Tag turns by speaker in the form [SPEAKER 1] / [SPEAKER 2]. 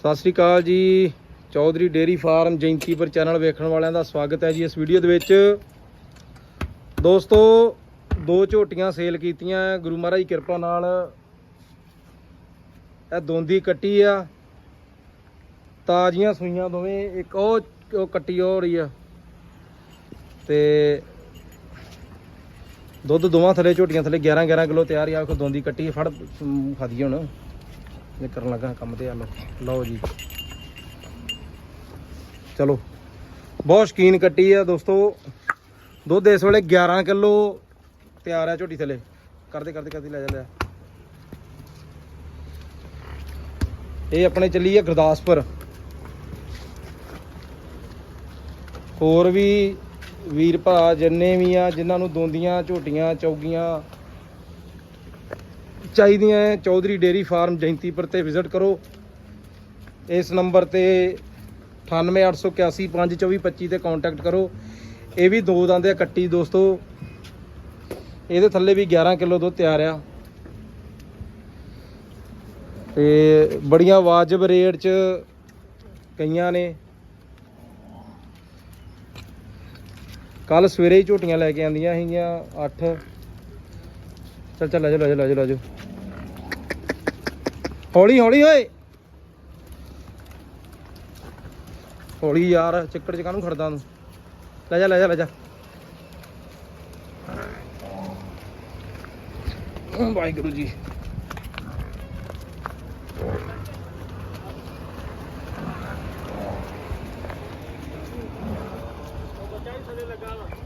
[SPEAKER 1] ਸਤਿ ਸ੍ਰੀ ਅਕਾਲ ਜੀ। Chaudhary dairy farm Jaintipur channel ਵੇਖਣ ਵਾਲਿਆਂ ਦਾ ਸਵਾਗਤ ਹੈ ਜੀ ਇਸ ਵੀਡੀਓ ਦੇ ਵਿੱਚ। ਦੋਸਤੋ ਦੋ ਝੋਟੀਆਂ ਸੇਲ ਕੀਤੀਆਂ ਗੁਰੂ ਮਹਾਰਾਜ ਦੀ ਕਿਰਪਾ ਨਾਲ। ਇਹ ਦੋਂਦੀ ਕੱਟੀ ਆ। ਤਾਜ਼ੀਆਂ ਸੂਈਆਂ ਦੋਵੇਂ ਇੱਕ ਉਹ ਉਹ ਕੱਟੀ ਹੋ ਰਹੀ ਆ। ਤੇ ਦੁੱਧ ਦੋਵਾਂ ਥੱਲੇ ਝੋਟੀਆਂ ਥੱਲੇ 11 11 ਕਿਲੋ ਤਿਆਰ ਆ ਕੋ ਦੋਂਦੀ ਕੱਟੀ ਫੜ ਅਮ, ਖਾਦੀ ਹੁਣ। ਇਹ ਕਰਨ ਲੱਗਾ ਕੰਮ ਤੇ ਆ ਲਓ। ਲਓ ਜੀ। ਚਲੋ, ਬਹੁਤ ਸ਼ਕੀਨ ਕੱਟੀ ਆ ਦੋਸਤੋ। ਦੁੱਧ ਇਸ ਵੇਲੇ 11 ਕਿਲੋ ਤਿਆਰ ਆ ਝੋਟੀ ਥੱਲੇ। ਕਰਦੇ ਕਰਦੇ ਕਰਦੇ ਲੈ ਜਾ ਲਿਆ ਇਹ ਆਪਣੇ ਚੱਲੀ ਆ ਗੁਰਦਾਸਪੁਰ। ਹੋਰ ਵੀ ਵੀਰ ਭਰਾ ਜਿੰਨੇ ਵੀ ਆ, ਜਿਨ੍ਹਾਂ ਨੂੰ ਦੋਂਦੀਆਂ ਝੋਟੀਆਂ, ਚੌਗੀਆਂ ਚਾਹੀਦੀਆਂ ਹੈ, ਚੌਧਰੀ ਡੇਰੀ ਫਾਰਮ ਜੈਂਤੀਪੁਰ ਤੇ ਵਿਜ਼ਿਟ ਕਰੋ। ਇਸ ਨੰਬਰ ਤੇ 9881154525 ਤੇ ਕੰਟੈਕਟ ਕਰੋ। ਇਹ ਵੀ ਦੋ ਦੰਦ ਆ ਕੱਟੀ ਦੋਸਤੋ। ਇਹਦੇ ਥੱਲੇ ਵੀ 11 ਕਿਲੋ ਦੁੱਧ ਤਿਆਰ ਆ। ਤੇ ਬੜੀਆਂ ਵਾਜਬ ਰੇਟ 'ਚ ਕਈਆਂ ਨੇ। ਕੱਲ ਸਵੇਰੇ ਹੀ ਝੋਟੀਆਂ ਲੈ ਕੇ ਆਂਦੀਆਂ ਸੀਗੀਆਂ 8 ਚੱਲ ਚੱਲ ਆ ਜਾ ਲੈ ਜਾ ਲੈ ਜਾ ਹੌਲੀ ਹੌਲੀ, ਓਏ। ਹੌਲੀ ਯਾਰ, ਚੱਕੜ ਚ ਕਾਹਨੂੰ ਖੜਦਾ ਤੂੰ? ਲੈ ਜਾ ਲੈ ਜਾ ਲੈ ਜਾ। ਵਾਹਿਗੁਰੂ ਜੀ। ਲਗਾ